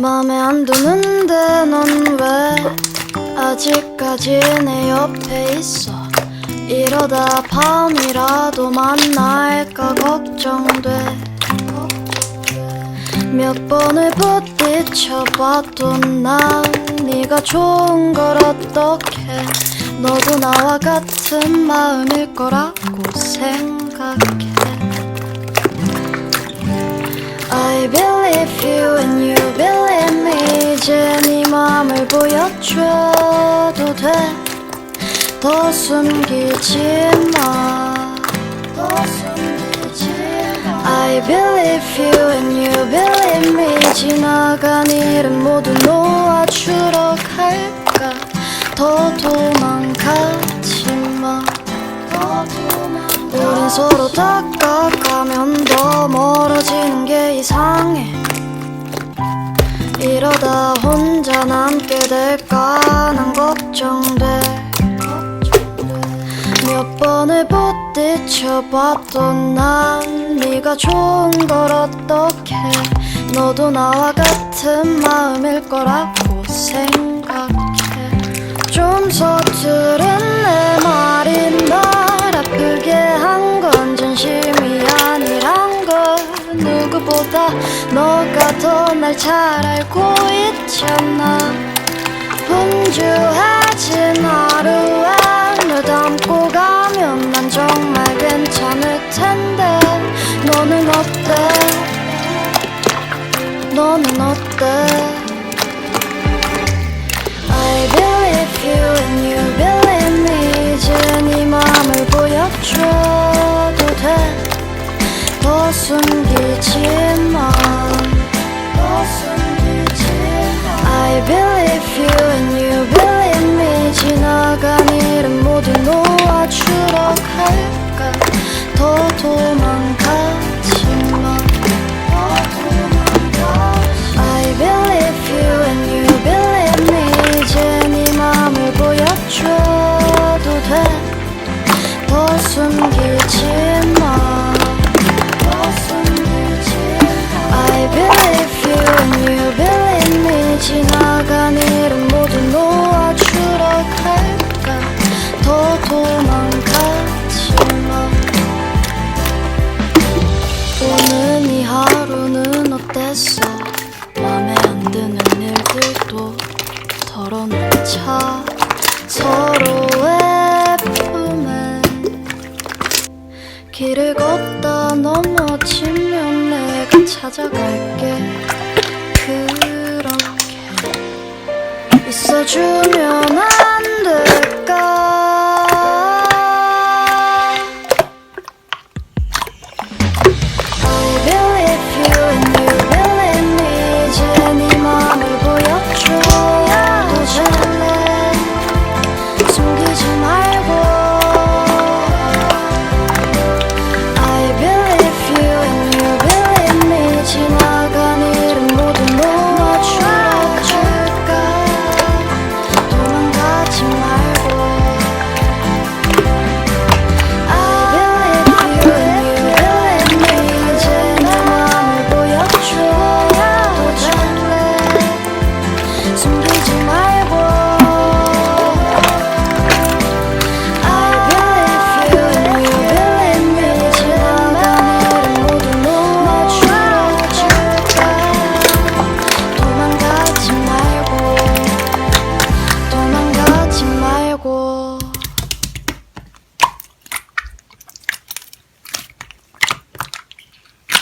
맘에 안 드는데 넌 왜 아직까지 내 옆에 있어? 이러다 밤이라도 만날까 걱정돼. 몇 번을 부딪혀봐도 난 네가 좋은 걸 어떡해 너도 나와 같은 마음일 거라고 생각해 I believe you and you believe me 이제 네 맘을 보여줘도 돼더 숨기지 마더 마 I believe you and you believe me 지나간 일은 모두 놓아주러 갈까 더 도망가지 마 우린 서로 다가가면 더 멀어지는 게 이상해. 이러다 혼자 남게 될까? 난 걱정돼. 몇 번을 부딪혀봐도 난 네가 좋은 걸 어떡해 너도 나와 같은 마음일 거라고 생각해. 좀 서투른 누구보다 너가 더 날 잘 알고 있잖아. 분주해진 하루에 널 담고 가면 난 정말 괜찮을 텐데. 너는 어때? 너는 어때 숨기지 맘에 안 드는 일들도 덜어놓자. 서로의 품에 길을 걷다 넘어지면 내가 찾아갈게. 그렇게 있어주면